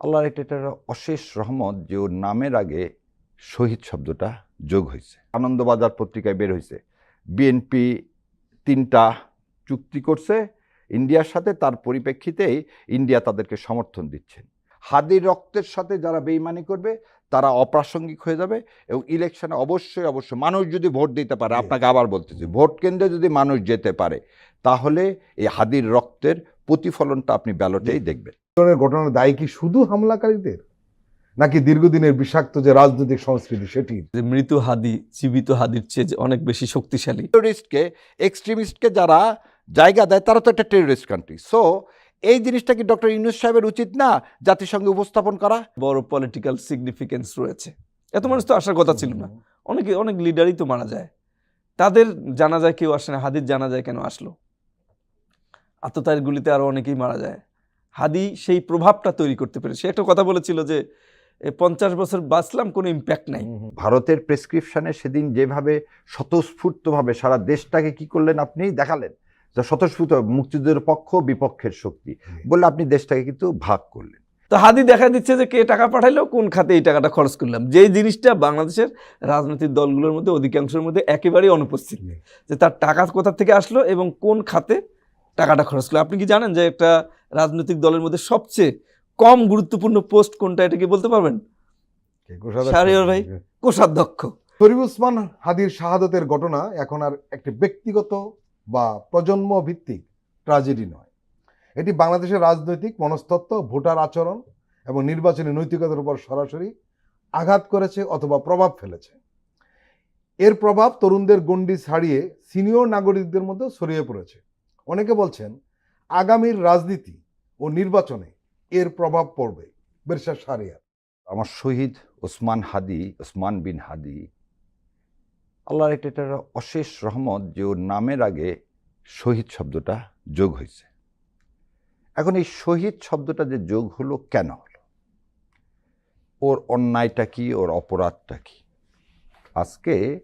আল্লাহর এটা একটা অশেষ রহমত যে ওর নামের আগে শহীদ শব্দটা যোগ হয়েছে। আনন্দবাজার পত্রিকায় বের হয়েছে। বিএনপি তিনটা চুক্তি করছে। ইন্ডিয়ার সাথে তার পরিপ্রেক্ষিতেই ইন্ডিয়া তাদেরকে সমর্থন দিচ্ছেন হাদির রক্তের সাথে যারা বেইমানি করবে তারা অপ্রাসঙ্গিক হয়ে যাবে এবং ইলেকশনে অবশ্যই অবশ্যই মানুষ যদি ভোট দিতে পারে আপনাকে আবার বলতেছি ভোট কেন্দ্রে যদি মানুষ যেতে পারে তাহলে এই হাদির রক্তের প্রতিফলনটা আপনি ব্যালটেই দেখবেন। ঘটনার দায়ী কি শুধু হামলাকারীদের? নাকি দীর্ঘদিনের বিষাক্ত যে রাজনৈতিক সংস্কৃতি সেটির যে মৃত হাদি জীবিত হাদির চেয়ে অনেক বেশি শক্তিশালী। টেরোরিস্টকে এক্সট্রিমিস্টকে যারা জায়গা দেয় তারা তো একটা টেরোরিস্ট কান্ট্রি সো এই জিনিসটা কি ডক্টর ইউনুস সাহেবের উচিত না জাতিসংঘে উপস্থাপন করা? বড় পলিটিক্যাল সিগনিফিকেন্স রয়েছে। এত মানুষ তো আসার কথা ছিল না। অনেকে অনেক লিডারই তো মারা যায়। তাদের জানা যায় কেউ আসে না হাদির জানা যায় কেন আসলো? আততায়ের গুলিতে আরও অনেকেই মারা যায়। হাদি সেই প্রভাবটা তৈরি করতে পেরেছে। সে একটা কথা বলেছিল যে পঞ্চাশ বছর বাঁচলাম কোনো ইম্প্যাক্ট নাই। ভারতের প্রেসক্রিপশনে সেদিন যেভাবে স্বতঃস্ফূর্তভাবে সারা দেশটাকে কি করলেন আপনি? দেখালেন যে স্বতঃস্ফূর্ত মুক্তিযুদ্ধের পক্ষ বিপক্ষের শক্তি। বললে আপনি দেশটাকে কিন্তু ভাগ করলেন। তো হাদি দেখা দিচ্ছে যে কে টাকা পাঠাইলো কোন খাতে এই টাকাটা খরচ করলাম। যেই জিনিসটা বাংলাদেশের রাজনৈতিক দলগুলোর মধ্যে অধিকাংশের মধ্যে একেবারেই অনুপস্থিত। যে তার টাকা কোথা থেকে আসলো এবং কোন খাতে টাকাটা খরচ করল। আপনি কি জানেন যে একটা রাজনৈতিক দলের মধ্যে সবচেয়ে কম গুরুত্বপূর্ণ পোস্ট কোনটা এটা কি বলতে পারবেন? ভাই। কোষাধ্যক্ষ। শরীফ উসমান হাদির শাহাদতের ঘটনা এখন আর একটি ব্যক্তিগত বা প্রজন্ম ভিত্তিক ট্রাজেডি নয়। এটি বাংলাদেশের রাজনৈতিক মনস্তত্ত্ব ভোটার আচরণ এবং নির্বাচনী নৈতিকতার উপর সরাসরি আঘাত করেছে অথবা প্রভাব ফেলেছে। এর প্রভাব তরুণদের গণ্ডি ছাড়িয়ে সিনিয়র নাগরিকদের মধ্যে ছড়িয়ে পড়েছে। অনেকে বলছেন আগামীর রাজনীতি ও নির্বাচনে এর প্রভাব পড়বে বেরশা সারিয়ার আমার শহীদ ওসমান হাদি, ওসমান বিন হাদি, আল্লাহর একটা অশেষ রহমত যে ওর নামের আগে শহীদ শব্দটা যোগ হয়েছে। এখন এই শহীদ শব্দটা যে যোগ হলো কেন হলো? ওর অন্যায়টা কি, ওর অপরাধটা কি? আজকে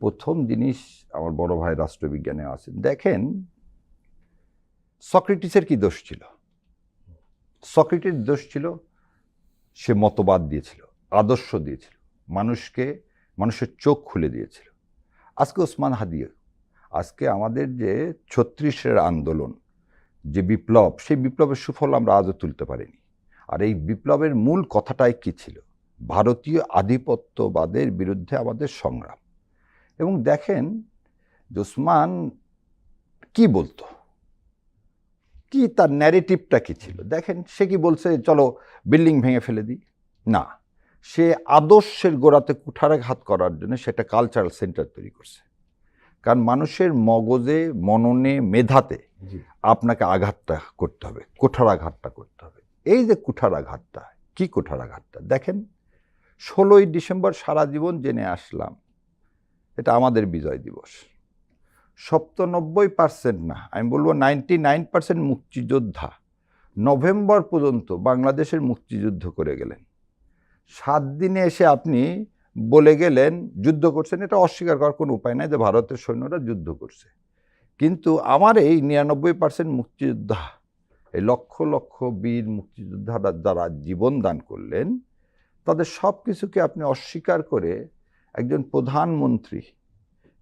প্রথম জিনিস আমার বড় ভাই রাষ্ট্রবিজ্ঞানে আছেন, দেখেন সক্রেটিসের কি দোষ ছিল? সক্রেটিস দোষ ছিল, সে মতবাদ দিয়েছিল, আদর্শ দিয়েছিল, মানুষকে, মানুষের চোখ খুলে দিয়েছিল। আজকে ওসমান হাদিয়ে আজকে আমাদের যে ছত্রিশের আন্দোলন, যে বিপ্লব, সেই বিপ্লবের সুফল আমরা আজও তুলতে পারিনি। আর এই বিপ্লবের মূল কথাটাই কী ছিল? ভারতীয় আধিপত্যবাদের বিরুদ্ধে আমাদের সংগ্রাম। এবং দেখেন ওসমান কি বলতো? কি তার ন্যারেটিভটা কী ছিল? দেখেন সে কি বলছে চলো বিল্ডিং ভেঙে ফেলে দিই না। সে আদর্শের গোড়াতে কুঠারাঘাত করার জন্য সেটা কালচারাল সেন্টার তৈরি করছে। কারণ মানুষের মগজে মননে মেধাতে আপনাকে আঘাতটা করতে হবে কুঠারাঘাতটা করতে হবে। এই যে কুঠারাঘাতটা কি কুঠারাঘাতটা? দেখেন ষোলোই ডিসেম্বর সারা জীবন জেনে আসলাম এটা আমাদের বিজয় দিবস। সপ্তানব্বই পার্সেন্ট না, আমি বলব নাইনটি নাইন পার্সেন্ট মুক্তিযোদ্ধা। নভেম্বর পর্যন্ত বাংলাদেশের মুক্তিযুদ্ধ করে গেলেন। সাত দিনে এসে আপনি বলে গেলেন, যুদ্ধ করছেন, এটা অস্বীকার করার কোনো উপায় নাই যে ভারতের সৈন্যরা যুদ্ধ করছে। কিন্তু আমার এই নিরানব্বই পার্সেন্ট মুক্তিযোদ্ধা, এই লক্ষ লক্ষ বীর মুক্তিযোদ্ধারা যারা জীবন দান করলেন, তাদের সব কিছুকে আপনি অস্বীকার করে একজন প্রধানমন্ত্রী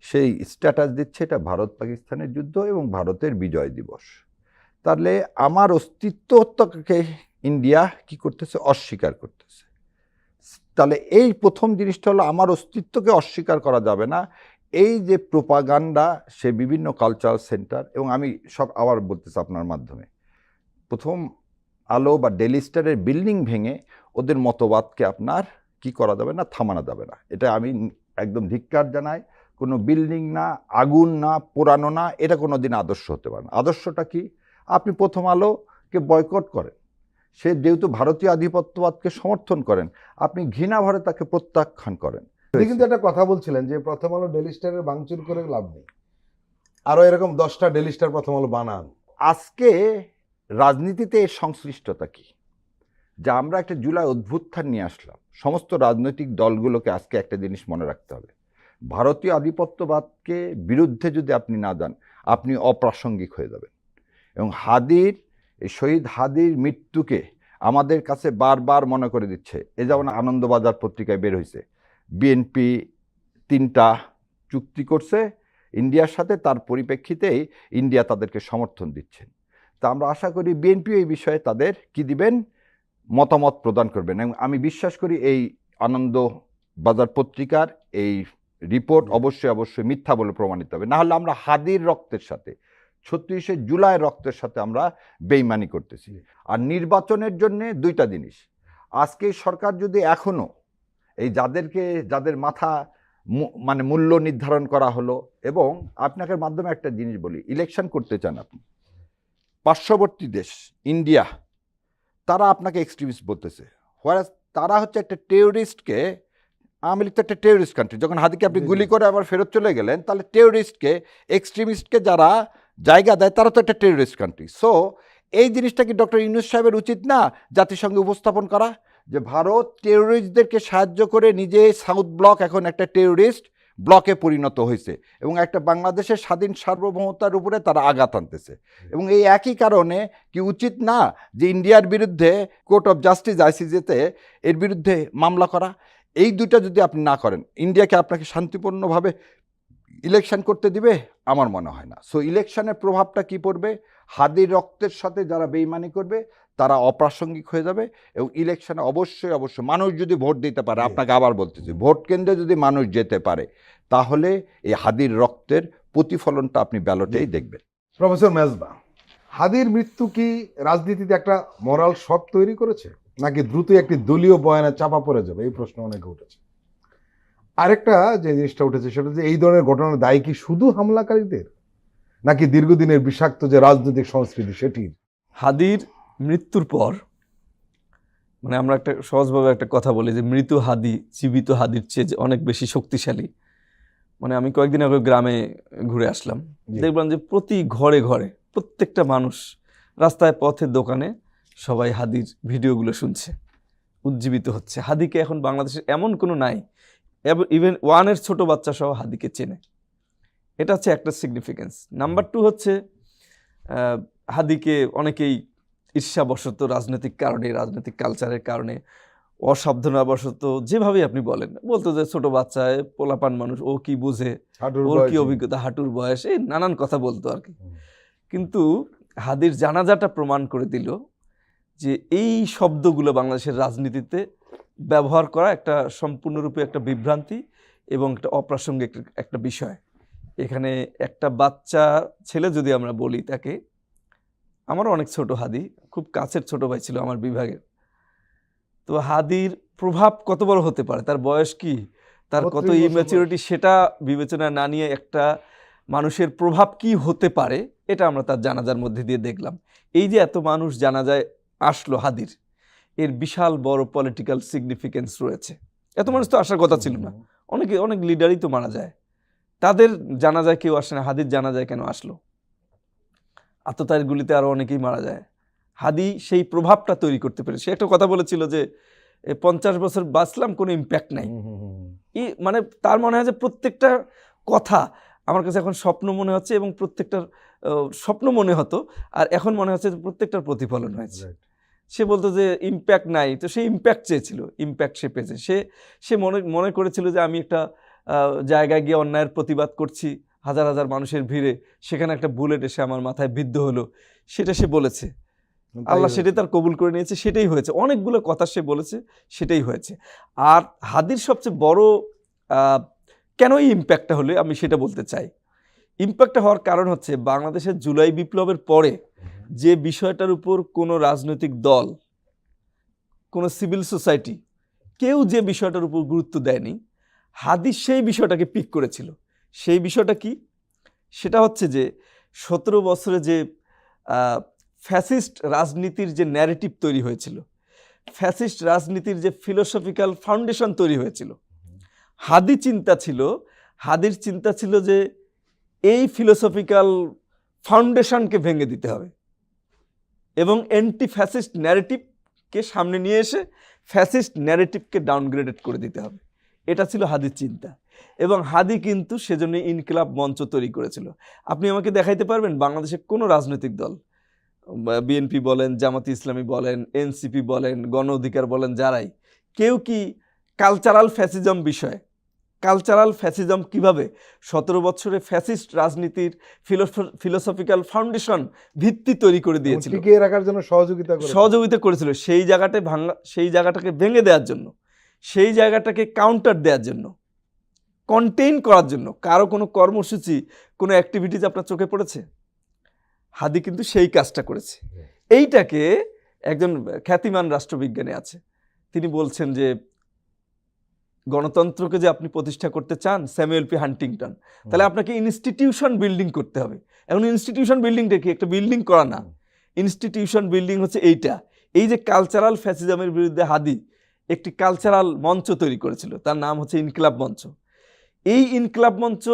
সেই স্ট্যাটাস দিচ্ছে এটা ভারত পাকিস্তানের যুদ্ধ এবং ভারতের বিজয় দিবস। তাহলে আমার অস্তিত্বকে ইন্ডিয়া কি করতেছে? অস্বীকার করতেছে। তাহলে এই প্রথম জিনিসটা হলো আমার অস্তিত্বকে অস্বীকার করা যাবে না। এই যে প্রোপাগান্ডা সে বিভিন্ন কালচারাল সেন্টার এবং আমি সব আবার বলতেছি আপনার মাধ্যমে। প্রথম আলো বা ডেলি স্টারের বিল্ডিং ভেঙে ওদের মতবাদকে আপনার কি করা যাবে না? থামানো যাবে না। এটা আমি একদম ধিক্কার জানাই। কোনো বিল্ডিং না আগুন না পোড়ানো না এটা কোনো দিন আদর্শ হতে পারে না। আদর্শটা কি? আপনি প্রথম আলোকে বয়কট করেন। সে যেহেতু ভারতীয় আধিপত্যবাদকে সমর্থন করেন আপনি ঘৃণা ভরে তাকে প্রত্যাখ্যান করেন। কিন্তু একটা কথা বলছিলেন যে প্রথম আলো ডেলি স্টারের ভাঙচুর করে লাভ নেই। আরও এরকম দশটা ডেলি স্টার প্রথম আলো বানান। আজকে রাজনীতিতে এর সংশ্লিষ্টতা কি? যা আমরা একটা জুলাই অভ্যুত্থান নিয়ে আসলাম। সমস্ত রাজনৈতিক দলগুলোকে আজকে একটা জিনিস মনে রাখতে হবে। ভারতীয় আধিপত্যবাদকে বিরুদ্ধে যদি আপনি না যান, আপনি অপ্রাসঙ্গিক হয়ে যাবেন। এবং হাদির, এই শহীদ হাদির মৃত্যুকে আমাদের কাছে বারবার মনে করে দিচ্ছে। এ যেমন আনন্দবাজার পত্রিকায় বের হয়েছে বিএনপি তিনটা চুক্তি করছে, ইন্ডিয়ার সাথে তার পরিপ্রেক্ষিতেই ইন্ডিয়া তাদেরকে সমর্থন দিচ্ছেন তা আমরা আশা করি বিএনপি এই বিষয়ে তাদের কি দিবেন? মতামত প্রদান করবেন। এবং আমি বিশ্বাস করি এই আনন্দ বাজার পত্রিকার এই রিপোর্ট অবশ্যই অবশ্যই মিথ্যা বলে প্রমাণিত হবে। না হলে আমরা হাদির রক্তের সাথে ছত্রিশে জুলাই রক্তের সাথে আমরা বেইমানি করতেছি। আর নির্বাচনের জন্য দুইটা জিনিস। আজকে সরকার যদি এখনও এই যাদেরকে যাদের মাথা মানে মূল্য নির্ধারণ করা হলো এবং আপনাকে মাধ্যমে একটা জিনিস বলি ইলেকশন করতে চান আপনি পার্শ্ববর্তী দেশ ইন্ডিয়া তারা আপনাকে এক্সট্রিমিস্ট বলতেছে। হোয়ারাস তারা হচ্ছে একটা টেররিস্টকে আওয়ামী লীগ তো একটা টেররিস্ট কান্ট্রি যখন হাদিকে আপনি। গুলি করে আবার ফেরত চলে গেলেন তাহলে টেররিস্টকে এক্সট্রিমিস্টকে যারা জায়গা দেয় তারা তো একটা টেররিস্ট কান্ট্রি সো এই জিনিসটা কি ডক্টর ইউনুস সাহেবের উচিত না জাতিসংঘে উপস্থাপন করা? যে ভারত টেরোরিস্টদেরকে সাহায্য করে নিজে সাউথ ব্লক এখন একটা টেরোরিস্ট ব্লকে পরিণত হয়েছে এবং একটা বাংলাদেশের স্বাধীন সার্বভৌমতার উপরে তারা আঘাত আনতেছে এবং এই একই কারণে কি উচিত না যে ইন্ডিয়ার বিরুদ্ধে কোর্ট অফ জাস্টিস আইসিজেতে এর বিরুদ্ধে মামলা করা? এই দুইটা যদি আপনি না করেন ইন্ডিয়াকে আপনাকে শান্তিপূর্ণভাবে ইলেকশন করতে দিবে আমার মনে হয় না। সো ইলেকশনের প্রভাবটা কি পড়বে? হাদির রক্তের সাথে যারা বেইমানি করবে তারা অপ্রাসঙ্গিক হয়ে যাবে এবং ইলেকশনে অবশ্যই অবশ্যই মানুষ যদি ভোট দিতে পারে আপনাকে আবার বলতেছি ভোট কেন্দ্রে যদি মানুষ যেতে পারে তাহলে এই হাদির রক্তের প্রতিফলনটা আপনি ব্যালটেই দেখবেন। প্রফেসর মেজবা হাদির মৃত্যু কি রাজনীতিতে একটা মরাল শক তৈরি করেছে? নাকি দ্রুত একটি দলীয় বয়ানে চাপা পড়ে যাবে? এই প্রশ্ন অনেকে উঠেছে। আরেকটা যে জিনিসটা উঠেছে সেটা যে এই ধরনের ঘটনার দায়ী কি শুধু হামলাকারীদের? নাকি দীর্ঘদিনের বিষাক্ত যে রাজনৈতিক সংস্কৃতি সেটির? হাদির মৃত্যুর পর মানে আমরা একটা সহজভাবে একটা কথা বলি যে মৃত হাদি জীবিত হাদির চেয়ে যে অনেক বেশি শক্তিশালী। মানে আমি কয়েকদিন আগে গ্রামে ঘুরে আসলাম। দেখলাম যে প্রতি ঘরে ঘরে প্রত্যেকটা মানুষ রাস্তায় পথের দোকানে সবাই হাদির ভিডিওগুলো শুনছে উজ্জীবিত হচ্ছে। হাদিকে এখন বাংলাদেশের এমন কোনো নাই ইভেন ওয়ানের ছোট বাচ্চা সহ হাদিকে চেনে। এটা হচ্ছে একটা সিগনিফিকেন্স নাম্বার টু হচ্ছে হাদিকে অনেকেই ঈর্ষাবশত রাজনৈতিক কারণে রাজনৈতিক কালচারের কারণে অসাবধানতাবশত যেভাবে আপনি বলেন বলতো যে ছোট বাচ্চায় পোলাপান মানুষ ও কি বুঝে ওর কি অভিজ্ঞতা হাঁটুর বয়স এই নানান কথা বলতো আর কি। কিন্তু হাদির জানাজাটা প্রমাণ করে দিল যে এই শব্দগুলো বাংলাদেশের রাজনীতিতে ব্যবহার করা একটা সম্পূর্ণরূপে একটা বিভ্রান্তি এবং একটা অপ্রাসঙ্গিক একটা- বিষয়। এখানে একটা বাচ্চা ছেলে যদি আমরা বলি তাকে আমারও অনেক ছোট হাদি খুব কাছের ছোট ভাই ছিল আমার বিভাগের। তো হাদির প্রভাব কত বড় হতে পারে? তার বয়স কি? তার কত 32 ইম্যাচিউরিটি সেটা বিবেচনা না নিয়ে একটা মানুষের প্রভাব কি হতে পারে এটা আমরা তার জানাজার মধ্যে দিয়ে দেখলাম। এই যে এত মানুষ জানাজায় আসলো হাদির। এর বিশাল বড় পলিটিক্যাল সিগনিফিকেন্স রয়েছে। এত মানুষ তো আসার কথা ছিল না। অনেকে অনেক লিডারই তো মারা যায়। তাদের জানা যায় কেউ আসে না হাদির জানা যায় কেন আসলো? আততায়ের গুলিতে আরও অনেকেই মারা যায়। হাদি সেই প্রভাবটা তৈরি করতে পেরেছে। সে একটা কথা বলেছিল যে পঞ্চাশ বছর বাঁচলাম কোনো ইম্প্যাক্ট নাই। ই মানে তার মনে হয় যে প্রত্যেকটা কথা আমার কাছে এখন স্বপ্ন মনে হচ্ছে এবং প্রত্যেকটার স্বপ্ন মনে হতো। আর এখন মনে হচ্ছে যে প্রত্যেকটার প্রতিফলন হয়েছে. সে বলতো যে ইম্প্যাক্ট নাই। তো সে ইম্প্যাক্ট চেয়েছিল ইম্প্যাক্ট সে পেয়েছে। সে সে মনে মনে করেছিল যে আমি একটা জায়গায় গিয়ে অন্যায়ের প্রতিবাদ করছি হাজার হাজার মানুষের ভিড়ে। সেখানে একটা বুলেট এসে আমার মাথায় বিদ্ধ হলো। সেটা সে বলেছে। আল্লাহ সেটাই তার কবুল করে নিয়েছে সেটাই হয়েছে। অনেকগুলো কথা সে বলেছে সেটাই হয়েছে। আর হাদির সবচেয়ে বড় কেন এই ইম্প্যাক্টটা হলে আমি সেটা বলতে চাই। ইম্প্যাক্টটা হওয়ার কারণ হচ্ছে বাংলাদেশের জুলাই বিপ্লবের পরে যে বিষয়টার উপর কোনো রাজনৈতিক দল, কোনো সিভিল সোসাইটি কেউ যে বিষয়টার উপর গুরুত্ব দেয়নি, হাদিস সেই বিষয়টাকে পিক করেছিল। সেই বিষয়টা কি? সেটা হচ্ছে যে সতেরো বছরে যে ফ্যাসিস্ট রাজনীতির যে ন্যারেটিভ তৈরি হয়েছিল, ফ্যাসিস্ট রাজনীতির যে ফিলোসফিক্যাল ফাউন্ডেশন তৈরি হয়েছিল, হাদি চিন্তা ছিল, হাদির চিন্তা ছিল যে এই ফিলোসফিক্যাল ফাউন্ডেশনকে ভেঙে দিতে হবে। এবং অ্যান্টি ফ্যাসিস্ট ন্যারেটিভকে সামনে নিয়ে এসে ফ্যাসিস্ট ন্যারেটিভকে ডাউনগ্রেডেড করে দিতে হবে। এটা ছিল হাদির চিন্তা। এবং হাদি কিন্তু সেজন্য ইনকিলাব মঞ্চ তৈরি করেছিল। আপনি আমাকে দেখাইতে পারবেন বাংলাদেশের কোনো রাজনৈতিক দল বিএনপি বলেন, জামাতি ইসলামী বলেন এনসিপি বলেন, গণ অধিকার বলেন, যারাই, কেউ কি কালচারাল ফ্যাসিজম বিষয়ে কালচারাল ফ্যাসিজম কীভাবে? সতেরো বছরে ফ্যাসিস্ট রাজনীতির ফিলোসফিক্যাল ফাউন্ডেশন ভিত্তি তৈরি করে দিয়েছিল। টিকিয়ে রাখার জন্য সহযোগিতা সহযোগিতা করেছিল সেই জায়গাটা ভাঙা সেই জায়গাটাকে ভেঙে দেওয়ার জন্য সেই জায়গাটাকে কাউন্টার দেওয়ার জন্য কন্টেইন করার জন্য। কারও কোনো কর্মসূচি কোনো অ্যাক্টিভিটিজ আপনার চোখে পড়েছে? হাদি কিন্তু সেই কাজটা করেছে। এইটাকে একজন খ্যাতিমান রাষ্ট্রবিজ্ঞানী আছে। তিনি বলছেন যে গণতন্ত্রকে যে আপনি প্রতিষ্ঠা করতে চান স্যামুয়েল পি হান্টিংটন তাহলে আপনাকে ইনস্টিটিউশন বিল্ডিং করতে হবে। এখন ইনস্টিটিউশন বিল্ডিংটা কি? একটা বিল্ডিং করা না। ইনস্টিটিউশন বিল্ডিং হচ্ছে এইটা। এই যে কালচারাল ফ্যাসিজমের বিরুদ্ধে হাদি একটি কালচারাল মঞ্চ তৈরি করেছিল তার নাম হচ্ছে ইনকিলাব মঞ্চ। এই ইনকিলাব মঞ্চ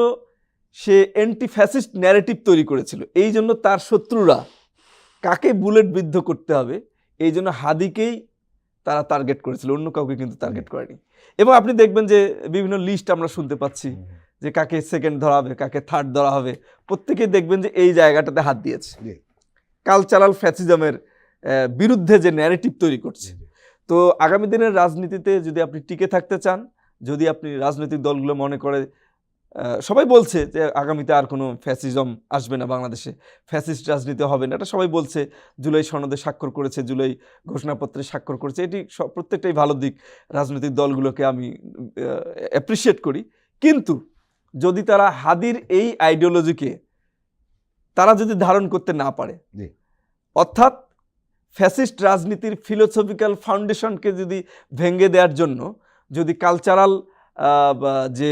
সে অ্যান্টি ফ্যাসিস্ট ন্যারেটিভ তৈরি করেছিল। এই জন্য তার শত্রুরা কাকে বুলেট বিদ্ধ করতে হবে এই জন্য হাদিকেই তারা টার্গেট করেছিল অন্য কাউকে কিন্তু টার্গেট করেনি। এবং আপনি দেখবেন যে বিভিন্ন লিস্ট আমরা শুনতে পাচ্ছি যে কাকে সেকেন্ড ধরা হবে কাকে থার্ড ধরা হবে। প্রত্যেকেই দেখবেন যে এই জায়গাটাতে হাত দিয়েছে। কালচারাল ফ্যাসিজমের বিরুদ্ধে যে ন্যারেটিভ তৈরি করছে। তো আগামী দিনের রাজনীতিতে যদি আপনি টিকে থাকতে চান যদি আপনি রাজনৈতিক দলগুলো মনে করে সবাই বলছে যে আগামীতে আর কোনো ফ্যাসিজম আসবে না বাংলাদেশে। ফ্যাসিস্ট রাজনীতি হবে না। এটা সবাই বলছে। জুলাই সনদে স্বাক্ষর করেছে জুলাই ঘোষণাপত্রে স্বাক্ষর করেছে। এটি সব প্রত্যেকটাই ভালো দিক। রাজনৈতিক দলগুলোকে আমি অ্যাপ্রিসিয়েট করি। কিন্তু যদি তারা হাদির এই আইডিওলজিকে তারা যদি ধারণ করতে না পারে। অর্থাৎ ফ্যাসিস্ট রাজনীতির ফিলোসফিক্যাল ফাউন্ডেশনকে যদি ভেঙে দেওয়ার জন্য যদি কালচারাল যে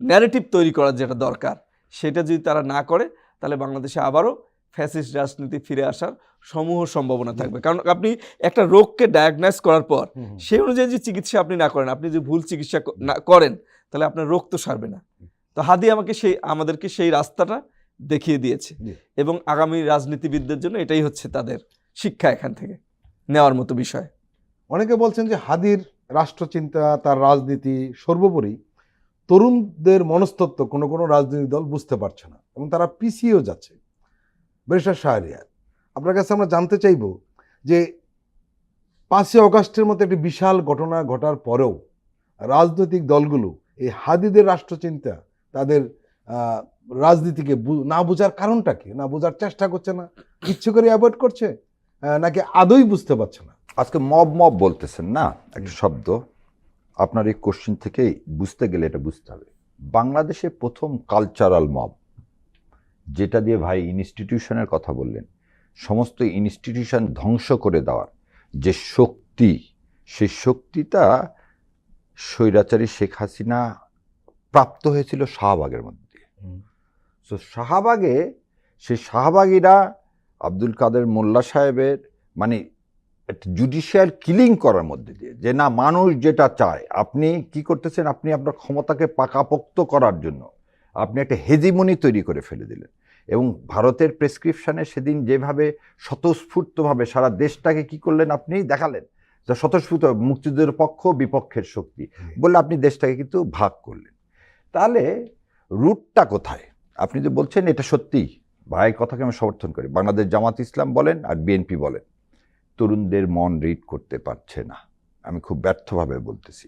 ন্যারেটিভ তৈরি করার যেটা দরকার সেটা যদি তারা না করে তাহলে বাংলাদেশে আবারও ফ্যাসিস্ট রাজনীতি ফিরে আসার সমূহ সম্ভাবনা থাকবে। কারণ আপনি একটা রোগকে ডায়াগনাইজ করার পর সেই অনুযায়ী যে চিকিৎসা আপনি না করেন আপনি যে ভুল চিকিৎসা না করেন তাহলে আপনার রোগ তো সারবে না। তো হাদি আমাকে সেই আমাদেরকে সেই রাস্তাটা দেখিয়ে দিয়েছে এবং আগামী রাজনীতিবিদদের জন্য এটাই হচ্ছে তাদের শিক্ষা এখান থেকে নেওয়ার মতো বিষয়। অনেকে বলছেন যে হাদির রাষ্ট্রচিন্তা তার রাজনীতি সর্বোপরি তরুণদের মনস্তত্ত্ব কোনো কোনো রাজনৈতিক দল বুঝতে পারছে না এবং তারা পিছিয়েও যাচ্ছে। ব্যারিস্টার শাহরিয়ার আপনার কাছে আমরা জানতে চাইব যে পাঁচই অগাস্টের মতো একটি বিশাল ঘটনা ঘটার পরেও রাজনৈতিক দলগুলো এই হাদিদের রাষ্ট্রচিন্তা তাদের রাজনীতিকে না বোঝার কারণটা কি? না বোঝার চেষ্টা করছে না? ইচ্ছে করে অ্যাভয়েড করছে? নাকি আদৌ বুঝতে পারছে না? আজকে মব মব বলতেছেন না? একটা শব্দ। আপনার এই কোশ্চিন থেকেই বুঝতে গেলে এটা বুঝতে হবে। বাংলাদেশে প্রথম কালচারাল মব যেটা দিয়ে ভাই ইনস্টিটিউশনের কথা বললেন সমস্ত ইনস্টিটিউশন ধ্বংস করে দেওয়ার যে শক্তি সেই শক্তিটা স্বৈরাচারী শেখ হাসিনা প্রাপ্ত হয়েছিল শাহবাগের মধ্যে দিয়ে। তো শাহবাগে সেই শাহবাগীরা আব্দুল কাদের মোল্লা সাহেবের মানে জুডিশিয়াল কিলিং করার মধ্যে দিয়ে যে, না, মানুষ যেটা চায়, আপনি কি করতেছেন? আপনি আপনার ক্ষমতাকে পাকাপোক্ত করার জন্য আপনি একটা হেজিমনি তৈরি করে ফেলে দিলেন। এবং ভারতের প্রেসক্রিপশানে সেদিন যেভাবে স্বতঃস্ফূর্তভাবে সারা দেশটাকে কি করলেন আপনি? দেখালেন যে, স্বতঃস্ফূর্ত মুক্তিযুদ্ধের পক্ষ, বিপক্ষের শক্তি বলে আপনি দেশটাকে কিন্তু ভাগ করলেন। তাহলে রুটটা কোথায়? আপনি যে বলছেন, এটা সত্যি ভাইয়ের কথাকে আমি সমর্থন করি। বাংলাদেশ জামাত ইসলাম বলেন আর বিএনপি বলেন। তরুণদের মন রিড করতে পারছে না। আমি খুব ব্যর্থভাবে বলতেছি।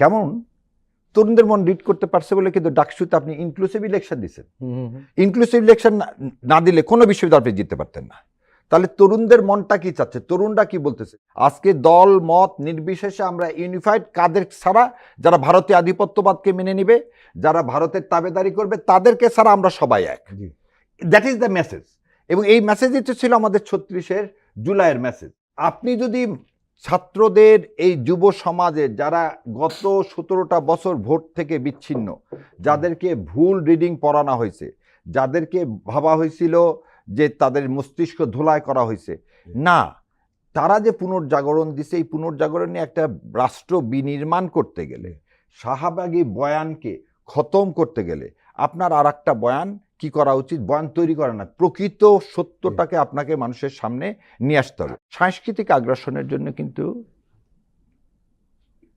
কেমন? তরুণদের মন রিড করতে পারছে বলে কিন্তু ডাকসুতে আপনি ইনক্লুসিভ ইলেকশন দিচ্ছেন ইনক্লুসিভ ইলেকশন না দিলে কোনো বিশ্ববিদ্যালয় আপনি জিততে পারতেন না। তাহলে তরুণদের মনটা কি চাচ্ছে? তরুণরা কি বলতেছে? আজকে দল মত নির্বিশেষে আমরা ইউনিফাইড কাদের ছাড়া যারা ভারতীয় আধিপত্যবাদকে মেনে নিবে যারা ভারতের তাবেদারি করবে তাদেরকে ছাড়া আমরা সবাই এক। দ্যাট ইজ দ্য মেসেজ এবং এই মেসেজই তো ছিল আমাদের ছত্রিশের জুলাইয়ের মেসেজ আপনি যদি ছাত্রদের এই যুব সমাজে যারা গত সতেরোটা বছর ভোট থেকে বিচ্ছিন্ন, যাদেরকে ভুল রিডিং পড়ানো হয়েছে, যাদেরকে ভাবা হয়েছিল যে তাদের মস্তিষ্ক ধুলায় করা হয়েছে, না, তারা যে পুনর্জাগরণ দিছে, এই পুনর্জাগরণে একটা রাষ্ট্র বিনির্মাণ করতে গেলে, শাহাবাগী বয়ানকে খতম করতে গেলে, আপনার আর একটা বয়ান কি করা উচিত? বয়ান তৈরি করা না। প্রকৃত সত্যটাকে আপনাকে মানুষের সামনে নিয়ে আসতে হবে। সাংস্কৃতিক আগ্রাসনের জন্য কিন্তু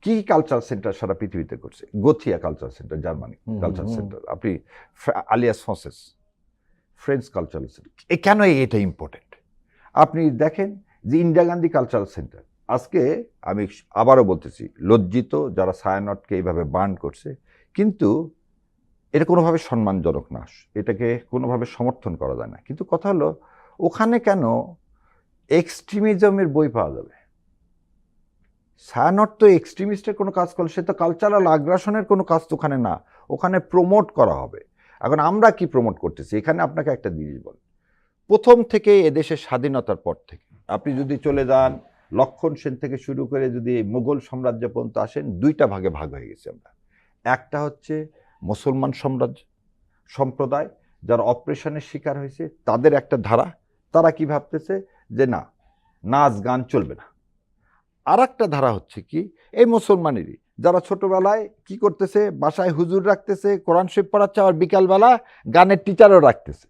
কি কালচার সেন্টার সারা পৃথিবীতে করছে? Goethe culture centre Germany culture centre আপনি Alliance Française French cultural centre এ কেন এটা ইম্পর্টেন্ট আপনি দেখেন যে ইন্দিরা গান্ধী কালচারাল সেন্টার আজকে আমি আবারও বলতেছি লজ্জিত যারা সায়ানটকে এইভাবে বার্ন করছে কিন্তু এটা কোনোভাবে সম্মানজনক না। এটাকে কোনোভাবে সমর্থন করা যায় না। কিন্তু কথা হলো, ওখানে কেন এক্সট্রিমিজমের বই পাওয়া যাবে? সায়ানট তো এক্সট্রিমিস্টের কোনো কাজ করলে, সে তো কালচারাল আগ্রাসনের কোনো কাজ তো ওখানে না। ওখানে প্রমোট করা হবে। এখন আমরা কি প্রমোট করতেছি? এখানে আপনাকে একটা জিনিস বল। প্রথম থেকে এদেশের স্বাধীনতার পর থেকে। আপনি যদি চলে যান, লক্ষণ সেন থেকে শুরু করে যদি মুঘল সাম্রাজ্য পর্যন্ত আসেন, দুইটা ভাগে ভাগ হয়ে গেছে আমরা। একটা হচ্ছে মুসলমান সাম্রাজ্য সম্প্রদায় যারা অপারেশনের শিকার হয়েছে, তাদের একটা ধারা, তারা কি ভাবতেছে যে না, নাচ গান চলবে না। আর একটা ধারা হচ্ছে কি, এই মুসলমানেরই যারা ছোটবেলায় কি করতেছে, বাসায় হুজুর রাখতেছে, কোরআন শরীফ পড়াচ্ছে, আবার বিকালবেলা গানের টিচারও রাখতেছে।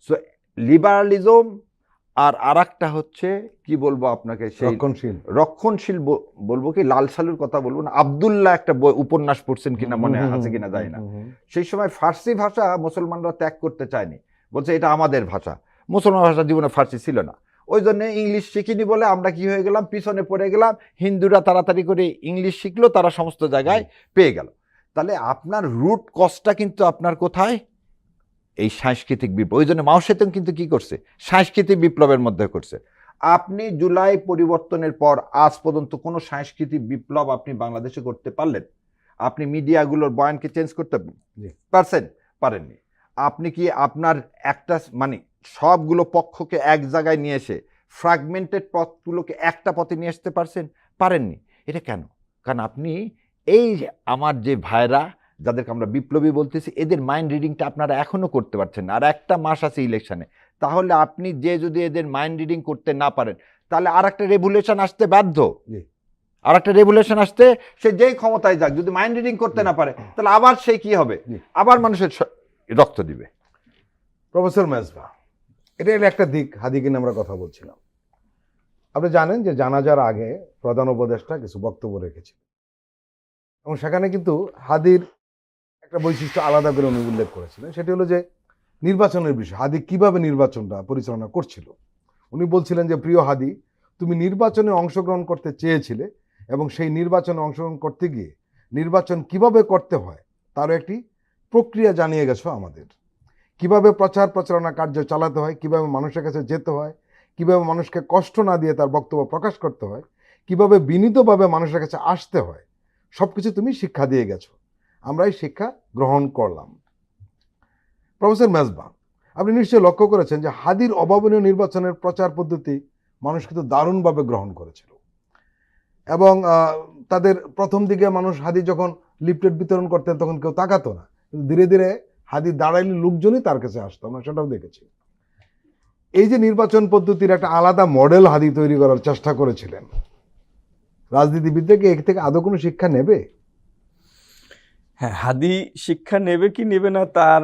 সো লিবারালিজম আর আর একটা হচ্ছে কি বলব আপনাকে সেই রক্ষণশীল। রক্ষণশীল বলব কি লাল সালুর কথা বলব না আবদুল্লাহ একটা উপন্যাস পড়ছেন কিনা মনে আছে কিনা জানি না। সেই সময় ফার্সি ভাষা মুসলমানরা ত্যাগ করতে চায়নি। বলছে এটা আমাদের ভাষা। মুসলমান ভাষা জীবনে ফার্সি ছিল না। ওই জন্য ইংলিশ শিখিনি বলে আমরা কি হয়ে গেলাম পিছনে পড়ে গেলাম হিন্দুরা তাড়াতাড়ি করে ইংলিশ শিখলো তারা সমস্ত জায়গায় পেয়ে গেল। তাহলে আপনার রুট কজটা কিন্তু আপনার কোথায়? এই সাংস্কৃতিক বিপ্লব। ওই জন্য মাও সেতুং কিন্তু কি করছে? সাংস্কৃতিক বিপ্লবের মধ্যে করছে। আপনি জুলাই পরিবর্তনের পর আজ পর্যন্ত কোনো সাংস্কৃতিক বিপ্লব আপনি বাংলাদেশে করতে পারলেন? আপনি মিডিয়াগুলোর বয়ানকে চেঞ্জ করতে পারছেন? পারেননি। আপনি কি আপনার একটা মানে সবগুলো পক্ষকে এক জায়গায় নিয়ে এসে ফ্র্যাগমেন্টেড পথগুলোকে একটা পথে নিয়ে আসতে পারছেন? পারেননি। এটা কেন? কারণ আপনি এই আমার যে ভাইরা যাদেরকে আমরা বিপ্লবী বলতেছি এদের মাইন্ড রিডিংটা আপনারা এখনও করতে পারছেন না। আর একটা মাস আছে ইলেকশানে তাহলে আপনি যে যদি এদের মাইন্ড রিডিং করতে না পারেন তাহলে আর একটা রেভুলেশন আসতে বাধ্য। আর একটা রেভুলেশন আসতে সে যেই ক্ষমতায় যাক যদি মাইন্ড রিডিং করতে না পারে তাহলে আবার সে কি হবে। আবার মানুষের রক্ত দিবে। প্রফেসর মেজবা এটা একটা দিক হাদিকে আমরা কথা বলছিলাম। আপনি জানেন যে জানাজার আগে প্রধান উপদেষ্টা কিছু বক্তব্য রেখেছে এবং সেখানে কিন্তু হাদির একটা বৈশিষ্ট্য আলাদা করে উনি উল্লেখ করেছিলেন, সেটি হলো যে নির্বাচনের বিষয়। হাদি কীভাবে নির্বাচনটা পরিচালনা করছিল? উনি বলছিলেন যে, প্রিয় হাদি, তুমি নির্বাচনে অংশগ্রহণ করতে চেয়েছিলে এবং সেই নির্বাচনে অংশগ্রহণ করতে গিয়ে নির্বাচন কীভাবে করতে হয়, তারও একটি প্রক্রিয়া জানিয়ে গেছো আমাদের। কীভাবে প্রচার প্রচারণা কার্য চালাতে হয়, কীভাবে মানুষের কাছে যেতে হয়, কীভাবে মানুষকে কষ্ট না দিয়ে তার বক্তব্য প্রকাশ করতে হয়, কীভাবে বিনীতভাবে মানুষের কাছে আসতে হয় সব কিছু তুমি শিক্ষা দিয়ে গেছো। আমরা এই শিক্ষা গ্রহণ করলাম। প্রফেসর মেজবা, আপনি নিশ্চয়ই লক্ষ্য করেছেন যে হাদির অভাবনীয় নির্বাচনের প্রচার পদ্ধতি মানুষ কিন্তু দারুণভাবে গ্রহণ করেছিল। এবং তাদের প্রথম দিকে মানুষ হাদি যখন লিফলেট বিতরণ করতেন তখন কেউ তাকাতো না। কিন্তু ধীরে ধীরে হাদি দাঁড়াইলে লোকজনই তার কাছে আসতো, আমরা সেটাও দেখেছি। এই যে নির্বাচন পদ্ধতির একটা আলাদা মডেল হাদি তৈরি করার চেষ্টা করেছিলেন রাজনীতিবিদরা কি থেকে আদৌ কোনো শিক্ষা নেবে? হ্যাঁ হাদি শিক্ষা নেবে কি নেবে না তার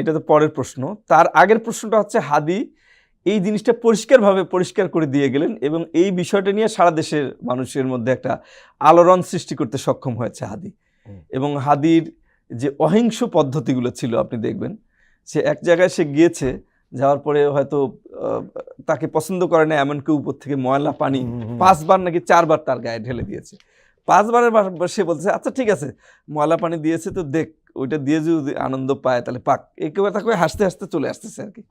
এটা তো পরের প্রশ্ন। তার আগের প্রশ্নটা হচ্ছে হাদি এই জিনিসটা পরিষ্কারভাবে পরিষ্কার করে দিয়ে গেলেন এবং এই বিষয়টা নিয়ে সারা দেশের মানুষের মধ্যে একটা আলোড়ন সৃষ্টি করতে সক্ষম হয়েছে হাদি। এবং হাদির যে অহিংস পদ্ধতিগুলো ছিল আপনি দেখবেন সে এক জায়গায় সে গিয়েছে যাওয়ার পরে হয়তো তাকে পছন্দ করে না এমন কেউ উপর থেকে ময়লা পানি পাঁচবার নাকি চারবার তার গায়ে ঢেলে দিয়েছে। পাঁচবারের সে বলছে আচ্ছা ঠিক আছে, ময়লা পানি দিয়েছে তো দেখ, ওইটা দিয়ে যদি আনন্দ পায়, তাহলে পাক। এই তাকে হাসতে হাসতে চলে আসতেছে আর কি।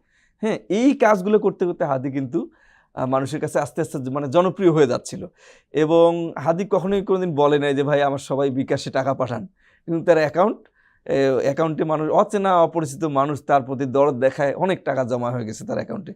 হ্যাঁ এই কাজগুলো করতে করতে হাদি কিন্তু মানুষের কাছে আস্তে আস্তে মানে জনপ্রিয় হয়ে যাচ্ছিল। এবং হাদি কখনোই কোনোদিন বলে নাই যে, ভাই, আমার সবাই বিকাশে টাকা পাঠান। কিন্তু তার অ্যাকাউন্ট অ্যাকাউন্টে মানুষ, অচেনা, অপরিচিত মানুষ তার প্রতি দরদ দেখায়, অনেক টাকা জমা হয়ে গেছে তার অ্যাকাউন্টে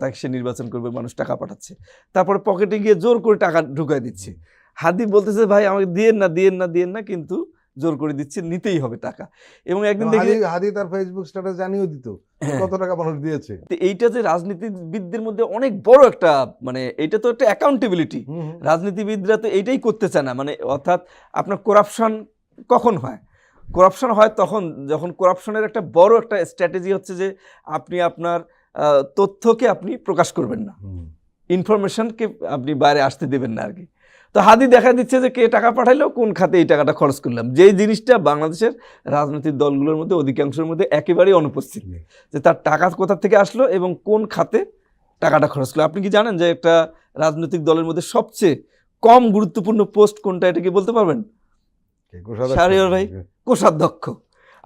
তাকে সে নির্বাচন করবে, মানুষ টাকা পাঠাচ্ছে। তারপরে পকেটে গিয়ে জোর করে টাকা ঢুকাই দিচ্ছে। হাদি বলতেছে ভাই আমাকে দিয়েন না দিয়েন না দিয়েন না কিন্তু জোর করে দিচ্ছে নিতেই হবে টাকা এবং একদিন দেখি হাদি তার ফেসবুক স্ট্যাটাস জানিয়ে দিত হ্যাঁ। কত টাকা মানুষ দিয়েছে তো এইটা যে রাজনীতিবিদদের মধ্যে অনেক বড় একটা মানে এটা তো একটা অ্যাকাউন্টেবিলিটি। রাজনীতিবিদরা তো এইটাই করতে চায় না মানে অর্থাৎ আপনার করাপশন কখন হয় করাপশন হয় তখন যখন করাপশনের একটা বড় একটা স্ট্র্যাটেজি হচ্ছে যে আপনি আপনার তথ্যকে আপনি প্রকাশ করবেন না। ইনফরমেশনকে আপনি বাইরে আসতে দেবেন না আর কি তো হাদি দেখা দিচ্ছে যে কে টাকা পাঠাইলো কোন খাতে এই টাকাটা খরচ করলাম যেই জিনিসটা বাংলাদেশের রাজনৈতিক দলগুলোর মধ্যে অধিকাংশের মধ্যে একেবারেই অনুপস্থিত। যে তার টাকা কোথা থেকে আসলো এবং কোন খাতে টাকাটা খরচ করল আপনি কি জানেন যে একটা রাজনৈতিক দলের মধ্যে সবচেয়ে কম গুরুত্বপূর্ণ পোস্ট কোনটা এটা কি বলতে পারবেন কোষাধ্যক্ষ? ভাই? কোষাধ্যক্ষ।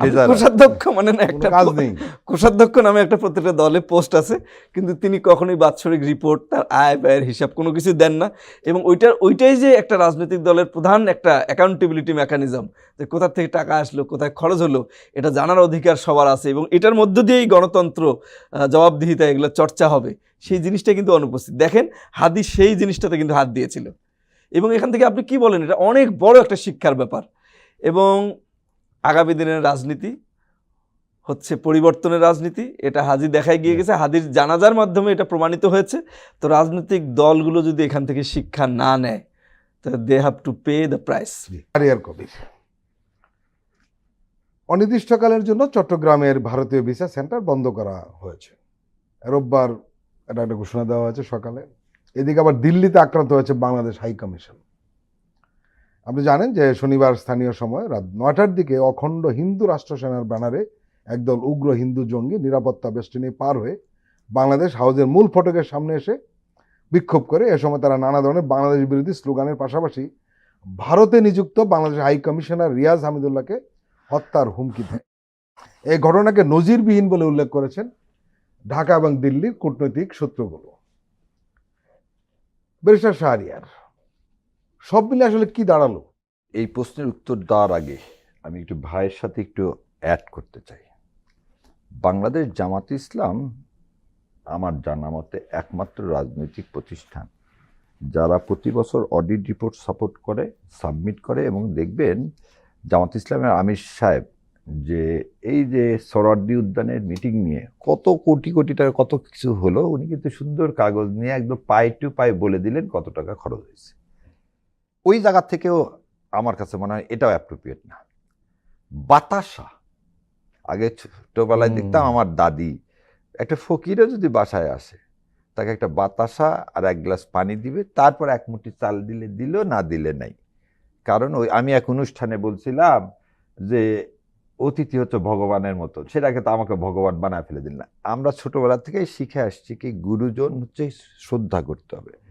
কোষাধ্যক্ষ মানে না একটা কাজ নেই। কোষাধ্যক্ষ নামে একটা প্রত্যেকটা দলে পোস্ট আছে কিন্তু তিনি কখনোই বাৎসরিক রিপোর্ট তার আয় ব্যয়ের হিসাব কোনো কিছু দেন না। এবং ওইটার ওইটাই যে একটা রাজনৈতিক দলের প্রধান একটা অ্যাকাউন্টেবিলিটি মেকানিজম যে কোথা থেকে টাকা আসলো কোথায় খরচ হলো এটা জানার অধিকার সবার আছে। এবং এটার মধ্য দিয়েই গণতন্ত্র জবাবদিহিতা এগুলো চর্চা হবে। সেই জিনিসটা কিন্তু অনুপস্থিত। দেখেন হাদি সেই জিনিসটাতে কিন্তু হাত দিয়েছিল। এবং এখান থেকে আপনি কি বলেন? এটা অনেক বড় একটা শিক্ষার ব্যাপার। এবং আগামী দিনের রাজনীতি হচ্ছে পরিবর্তনের রাজনীতি এটা হাজি দেখায় গিয়ে গেছে। হাদির জানাজার মাধ্যমে এটা প্রমাণিত হয়েছে। তো রাজনৈতিক দলগুলো যদি এখান থেকে শিক্ষা না নেয় তো they have to pay the price Shahriar Kabir অনির্দিষ্টকালের জন্য চট্টগ্রামের ভারতীয় ভিসা সেন্টার বন্ধ করা হয়েছে। রোববার এটা একটা ঘোষণা দেওয়া হয়েছে সকালে। এদিকে আবার দিল্লিতে আক্রান্ত হয়েছে বাংলাদেশ হাই কমিশন। আপনি জানেন যে শনিবার স্থানীয় সময় রাত নয়টার দিকে অখণ্ড হিন্দু রাষ্ট্র সেনার ব্যানারে একদল উগ্র হিন্দু জঙ্গি নিরাপত্তা বেষ্টনী পার হয়ে বাংলাদেশ হাউজের মূল ফটকের সামনে এসে বিক্ষোভ করে। এ সময় তারা নানা ধরনের বাংলাদেশ বিরোধী স্লোগানের পাশাপাশি ভারতে নিযুক্ত বাংলাদেশ হাই কমিশনার রিয়াজ হামিদুল্লাহকে হত্যার হুমকি দেয়। এই ঘটনাকে নজিরবিহীন বলে উল্লেখ করেছেন ঢাকা এবং দিল্লির কূটনৈতিক সূত্রগুলো। ব্যারিস্টার শাহরিয়ার সব মিলে আসলে কি দাঁড়াল? এই প্রশ্নের উত্তর দেওয়ার আগে আমি একটু ভাইয়ের সাথে একটু অ্যাড করতে চাই। বাংলাদেশ জামাত ইসলাম আমার জানা মতে একমাত্র রাজনৈতিক প্রতিষ্ঠান। যারা প্রতি বছর অডিট রিপোর্ট সাপোর্ট করে সাবমিট করে এবং দেখবেন জামাত ইসলামের আমির সাহেব যে এই যে সরার্দি উদ্যানের মিটিং নিয়ে কত কোটি কোটি টাকা কত কিছু হলো, উনি কিন্তু সুন্দর কাগজ নিয়ে একদম পাই টু পাই বলে দিলেন কত টাকা খরচ হয়েছে। ওই জায়গা থেকেও আমার কাছে মনে হয় এটাও অ্যাপ্রোপ্রিয়েট না। বাতাসা। আগে ছোটোবেলায় দেখতাম আমার দাদি একটা ফকিরও যদি বাসায় আসে তাকে একটা বাতাসা আর এক গ্লাস পানি দিবে তারপর এক মুঠি চাল দিলে দিল না দিলে নাই। কারণ ওই আমি এক অনুষ্ঠানে বলছিলাম যে অতিথি হচ্ছে ভগবানের মতো। সেটাকে তো আমাকে ভগবান বানায় ফেলে দিল না আমরা ছোটোবেলা থেকে শিখে আসছি কি গুরুজন হচ্ছে শ্রদ্ধা করতে হবে।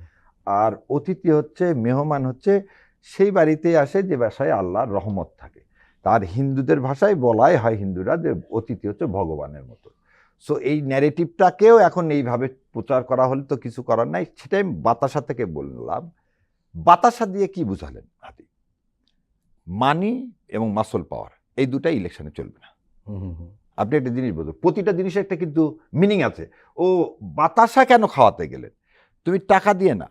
আর অতিথি হচ্ছে মেহমান হচ্ছে সেই বাড়িতেই আসে যে বাসায় আল্লাহর রহমত থাকে। তার হিন্দুদের ভাষায় বলাই হয় হিন্দুরা যে অতিথি হচ্ছে ভগবানের মতো। সো এই ন্যারেটিভটাকেও এখন এইভাবে প্রচার করা হলে তো কিছু করার নাই। সেটাই আমি বাতাসা থেকে বললাম। বাতাসা দিয়ে কি বুঝালেন হাতি মানি এবং মাসল পাওয়ার এই দুটাই ইলেকশনে চলবে না। আপনি একটা জিনিস বলুন প্রতিটা জিনিসের একটা কিন্তু মিনিং আছে। ও বাতাসা কেন খাওয়াতে গেলেন? তুমি টাকা দিয়ে না।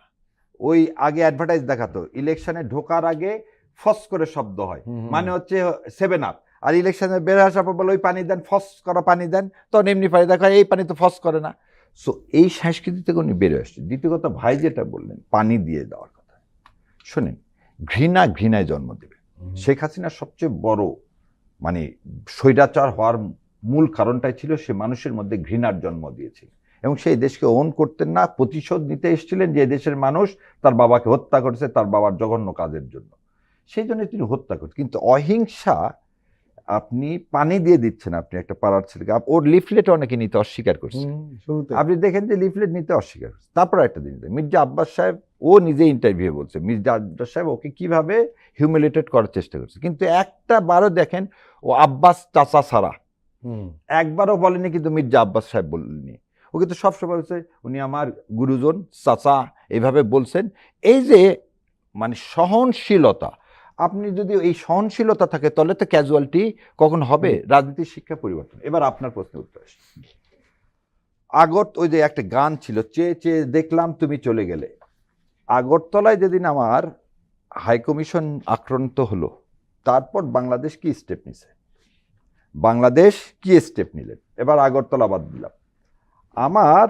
ওই আগে অ্যাডভার্টাইজ দেখাতো। ইলেকশনে ঢোকার আগে ফস করে শব্দ হয়। মানে হচ্ছে সেভেন আপ আর ইলেকশনে বের আসার পর বলে ওই পানি দেন ফস করা পানি দেন। তখন এমনি পানি দেখা এই পানি তো ফস করে না। সো এই সংস্কৃতি থেকে উনি বেরো আসছে। দ্বিতীয় কথা ভাই যেটা বললেন পানি দিয়ে দেওয়ার কথা। শোনেন ঘৃণা ঘৃণায় জন্ম দেবে। শেখ হাসিনার সবচেয়ে বড় মানে স্বৈরাচার হওয়ার মূল কারণটাই ছিল সে মানুষের মধ্যে ঘৃণার জন্ম দিয়েছিল। এবং সেই দেশকে ওন করতেন না প্রতিশোধ নিতে এসেছিলেন যে দেশের মানুষ তার বাবাকে হত্যা করেছে তার বাবার জঘন্য কাজের জন্য। সেই জন্য তিনি হত্যা করতেন কিন্তু অহিংসা আপনি পানি দিয়ে দিচ্ছেন আপনি একটা পাড়ার ছেলেকে। ওর লিফলেট অনেকে নিতে অস্বীকার করছে। আপনি দেখেন যে লিফলেট নিতে অস্বীকার করছে। তারপর একটা জিনিস মির্জা আব্বাস সাহেব ও নিজে ইন্টারভিউ বলছে মির্জা আব্বাস সাহেব ওকে কীভাবে হিউমিলেটেড করার চেষ্টা করছে। কিন্তু একটা বারও দেখেন ও আব্বাস চাচা ছাড়া। হুম। একবারও বলেনি কিন্তু মির্জা আব্বাস সাহেব বলেননি। ও কিন্তু সবসময় বলছে উনি আমার গুরুজন চাচা এইভাবে বলছেন। এই যে মানে সহনশীলতা আপনি যদি এই সহনশীলতা থাকে তাহলে তো ক্যাজুয়ালিটি কখন হবে? রাজনীতির শিক্ষা পরিবর্তন। এবার আপনার প্রশ্নের উত্তর আসি আগত ওই যে একটা গান ছিল চেয়ে চেয়ে দেখলাম তুমি চলে গেলে। আগরতলায় যেদিন আমার হাইকমিশন আক্রান্ত হলো তারপর বাংলাদেশ কি স্টেপ নিছে? বাংলাদেশ কি স্টেপ নিলেন? এবার আগরতলা বাদ দিলাম। আমার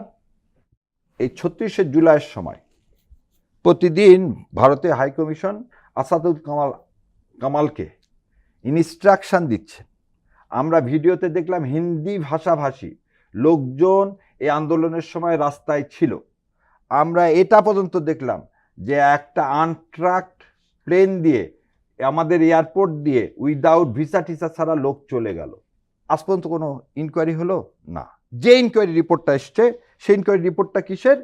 এই ছত্রিশে জুলাইয়ের সময় প্রতিদিন ভারতে হাইকমিশন আসাদুল কামাল কামালকে ইনস্ট্রাকশন দিচ্ছেন আমরা ভিডিওতে দেখলাম হিন্দি ভাষাভাষী লোকজন এই আন্দোলনের সময় রাস্তায় ছিল। আমরা এটা পর্যন্ত দেখলাম যে একটা আনট্রাক্ট প্লেন দিয়ে, আমাদের এয়ারপোর্ট দিয়ে উইদাউট ভিসা টিসা ছাড়া লোক চলে গেল। আজ পর্যন্ত কোনো ইনকোয়ারি হলো? না। যে ইনকোয়ারি রিপোর্টটা এসছে, সেই ইনকোয়ারি রিপোর্টটা কিসের?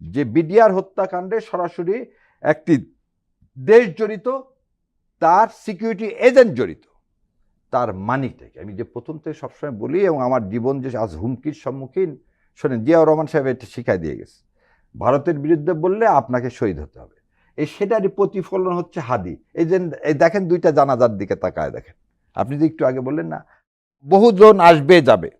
যে বিডিআর হত্যাকাণ্ডে সরাসরি একটি দেশ জড়িত, তার সিকিউরিটি এজেন্ট জড়িত, তার মানিকটাকে আমি যে প্রথম থেকে সবসময় বলি, এবং আমার জীবন যে আজ হুমকির সম্মুখীন, শোনেন, জিয়াউর রহমান সাহেব এটা শিখাই দিয়ে গেছে। ভারতের বিরুদ্ধে বললে আপনাকে শহীদ হতে হবে। এই সেটারই প্রতিফলন হচ্ছে হাদি। এই যে, এই দেখেন দুইটা জানাজার দিকে তাকায় দেখেন। আপনি যে একটু আগে বললেন না, বহুজন আসবে, যাবে।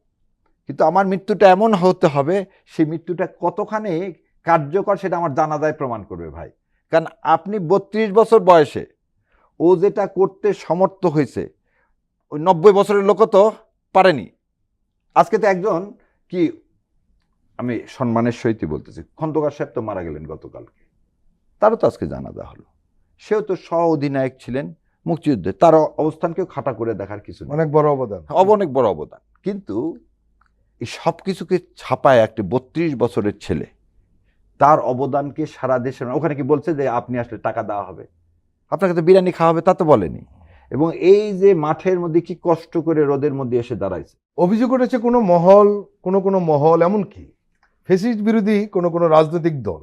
কিন্তু আমার মৃত্যুটা এমন হতে হবে সেই মৃত্যুটা কতখানি কার্যকর সেটা আমার জানা জানাজায় প্রমাণ করবে ভাই। কারণ আপনি বত্রিশ বছর বয়সে ও যেটা করতে সমর্থ হয়েছে ওই নব্বই বছরের লোকও তো পারেনি। আজকে তো একজন কি আমি সম্মানের সহিতই বলতেছি খন্দকার সাহেব তো মারা গেলেন গতকালকে। তারও তো আজকে জানাজা হলো। সেও তো স্ব অধিনায়ক ছিলেন মুক্তিযুদ্ধে তার অবস্থানকেও খাটা করে দেখার কিছু অনেক বড় অবদান। অনেক বড় অবদান। কিন্তু এই সব কিছুকে ছাপায় একটি বত্রিশ বছরের ছেলে। তার অবদানকে সারা দেশের ওখানে কি বলছে যে আপনি আসলে টাকা দেওয়া হবে? আপনাকে তো বিরিয়ানি খাওয়া হবে, তা তো বলেনি। এবং এই যে মাঠের মধ্যে কি কষ্ট করে রোদের মধ্যে এসে দাঁড়াইছে? অভিযোগ উঠেছে কোনো মহল, কোনো কোনো মহল এমনকি ফেসিস্ট বিরোধী কোনো কোনো রাজনৈতিক দল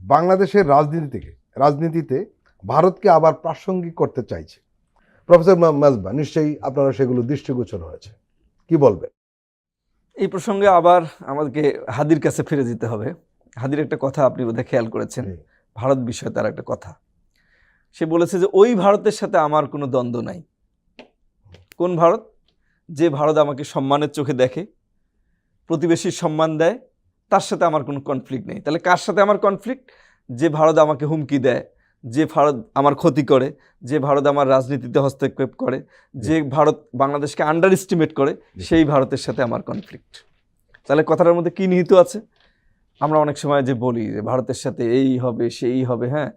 বাংলাদেশের রাজনীতি থেকে রাজনীতিতে ভারতকে আবার প্রাসঙ্গিক করতে চাইছে। প্রফেসর মাজবা নিশ্চয়ই আপনারা সেগুলো দৃষ্টিগোচর হয়েছে। কি বলবেন? এই প্রসঙ্গে আবার আমাদেরকে হাদির কাছে ফিরে যেতে হবে। হাদির একটা কথা আপনি বোধহয় খেয়াল করেছেন। ভারত বিষয়ে তার একটা কথা। সে বলেছে যে ওই ভারতের সাথে আমার কোনো দ্বন্দ্ব নাই। কোন ভারত? যে ভারত আমাকে সম্মানের চোখে দেখে প্রতিবেশীর সম্মান দেয় তার সাথে আমার কোনো কনফ্লিক্ট নেই। তাহলে কার সাথে আমার কনফ্লিক্ট যে ভারত আমাকে হুমকি দেয় যে ভারত আমার ক্ষতি করে যে ভারত আমার রাজনীতিতে হস্তক্ষেপ করে যে ভারত বাংলাদেশকে আন্ডার এস্টিমেট করে সেই ভারতের সাথে আমার কনফ্লিক্ট তাহলে কথাটার মধ্যে কি নিহিত আছে? আমরা অনেক সময় যে বলি যে ভারতের সাথে এই হবে সেই হবে হ্যাঁ?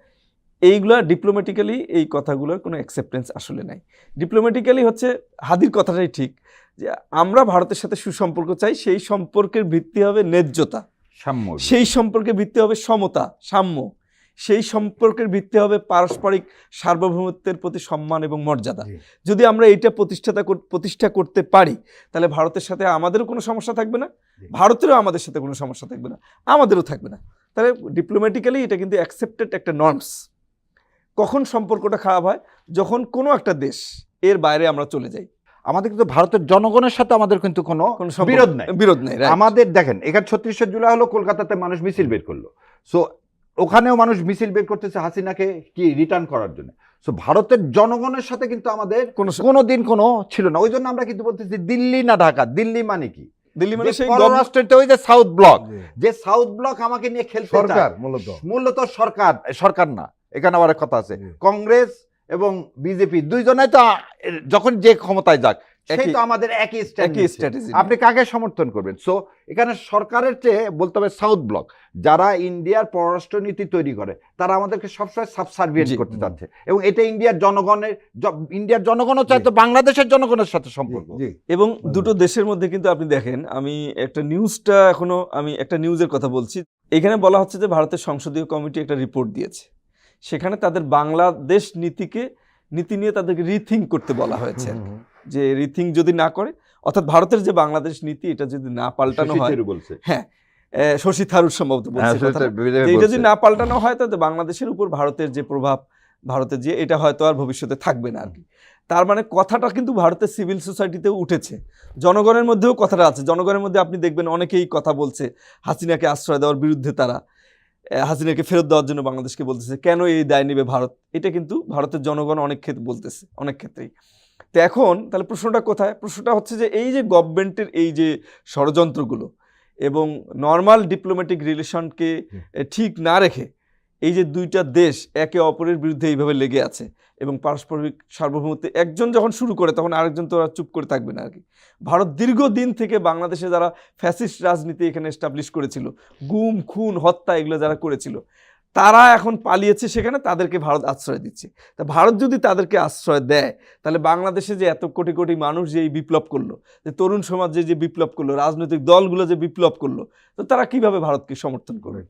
এইগুলা ডিপ্লোম্যাটিক্যালি এই কথাগুলোর কোনো অ্যাকসেপ্টেন্স আসলে নাই। ডিপ্লোম্যাটিক্যালি হচ্ছে হাদির কথাটাই ঠিক যে আমরা ভারতের সাথে সুসম্পর্ক চাই সেই সম্পর্কের ভিত্তি হবে ন্যায্যতা। সাম্য। সেই সম্পর্কের ভিত্তি হবে সমতা সাম্য। সেই সম্পর্কের ভিত্তি হবে পারস্পরিক সার্বভৌমত্বের প্রতি সম্মান এবং মর্যাদা। যদি আমরা এইটা প্রতিষ্ঠাতা প্রতিষ্ঠা করতে পারি তাহলে ভারতের সাথে আমাদেরও কোনো সমস্যা থাকবে না। ভারতেরও আমাদের সাথে কোনো সমস্যা থাকবে না। আমাদেরও থাকবে না। তাহলে ডিপ্লোম্যাটিক্যালি এটা কিন্তু অ্যাকসেপ্টেড একটা নর্মস কখন সম্পর্কটা খারাপ হয়? যখন কোনো একটা দেশ এর বাইরে আমরা চলে যাই। আমাদের কিন্তু ভারতের জনগণের সাথে আমাদের কিন্তু কোনো বিরোধ নাই। বিরোধ নেই? আমাদের দেখেন এখানে ছত্রিশে জুলাই হলো কলকাতাতে মানুষ মিছিল বের করল। সো ওখানেও মানুষ মিছিল বের করতেছে হাসিনাকে কি রিটার্ন করার জন্য? সো ভারতের জনগণের সাথে কিন্তু আমাদের কোনো দিন কোনো ছিল না। ওই জন্য আমরা কিন্তু বলতেছি দিল্লি না ঢাকা। দিল্লি মানে কি? দিল্লি মানে সেই পররাষ্ট্রতে ওই যে সাউথ ব্লক। যে সাউথ ব্লক আমাকে নিয়ে খেলতে সরকার মূলত। মূলত সরকার সরকার না। এখানে আবার কথা আছে। কংগ্রেস এবং বিজেপি দুইজনে তো যখন যে ক্ষমতায় যাক সেই তো আমাদের একই একই স্ট্র্যাটেজি আপনি কাকে সমর্থন করবেন? সো এখানে সরকারের চেয়ে বলতে হবে সাউথ ব্লক যারা ইন্ডিয়ার পররাষ্ট্র নীতি তৈরি করে তারা আমাদেরকে সবসময় সাবসার্ভিয়েন্ট। করতে চাচ্ছে। এবং এটা ইন্ডিয়ার জনগণের ইন্ডিয়ার জনগণও চায় তো বাংলাদেশের জনগণের সাথে সম্পর্ক। এবং দুটো দেশের মধ্যে কিন্তু আপনি দেখেন আমি একটা নিউজটা এখনও আমি একটা নিউজের কথা বলছি। এখানে বলা হচ্ছে যে ভারতের সংসদীয় কমিটি একটা রিপোর্ট দিয়েছে। সেখানে তাদের বাংলাদেশ নীতিকে নীতি নিয়ে তাদেরকে রিথিঙ্ক করতে বলা হয়েছে। হুম, হুম, যে রিথিং যদি না করে অর্থাৎ ভারতের যে বাংলাদেশ নীতি এটা যদি না পাল্টানো হয় বলছে। হ্যাঁ শশী থারুর সম্ভবত বলছে হ্যাঁ, এটা যদি না পাল্টানো হয় তাহলে বাংলাদেশের উপর ভারতের যে প্রভাব ভারতের যে এটা হয়তো আর ভবিষ্যতে থাকবে না আর কি তার মানে কথাটা কিন্তু ভারতের সিভিল সোসাইটিতেও উঠেছে। জনগণের মধ্যেও কথাটা আছে। জনগণের মধ্যে আপনি দেখবেন অনেকেই কথা বলছে হাসিনাকে আশ্রয় দেওয়ার বিরুদ্ধে তারা হাসিনাকে ফেরত দেওয়ার জন্য বাংলাদেশকে বলতেছে কেন এই দায় নেবে ভারত? এটা কিন্তু ভারতের জনগণ অনেক ক্ষেত্রে বলতেছে অনেক ক্ষেত্রেই। তো এখন তাহলে প্রশ্নটা কোথায়? প্রশ্নটা হচ্ছে যে এই যে গভর্নমেন্টের এই যে ষড়যন্ত্রগুলো এবং নর্মাল ডিপ্লোম্যাটিক রিলেশনকে ঠিক না রেখে এই যে দুইটা দেশ একে অপরের বিরুদ্ধে এইভাবে লেগে আছে এবং পারস্পরিক সার্বভৌমত্বে একজন যখন শুরু করে তখন আরেকজন তো চুপ করে থাকবে না আর কি। ভারত দীর্ঘদিন থেকে বাংলাদেশে যারা ফ্যাসিস্ট রাজনীতি এখানে এস্টাবলিশ করেছিল গুম খুন হত্যা এগুলো যারা করেছিল তারা এখন পালিয়েছে সেখানে, তাদেরকে ভারত আশ্রয় দিচ্ছে। তা ভারত যদি তাদেরকে আশ্রয় দেয়, তাহলে বাংলাদেশে যে এত কোটি কোটি মানুষ যে এই বিপ্লব করল, যে তরুণ সমাজ যে বিপ্লব করল, রাজনৈতিক দলগুলো যে বিপ্লব করল, তো তারা কীভাবে ভারতকে সমর্থন করবে?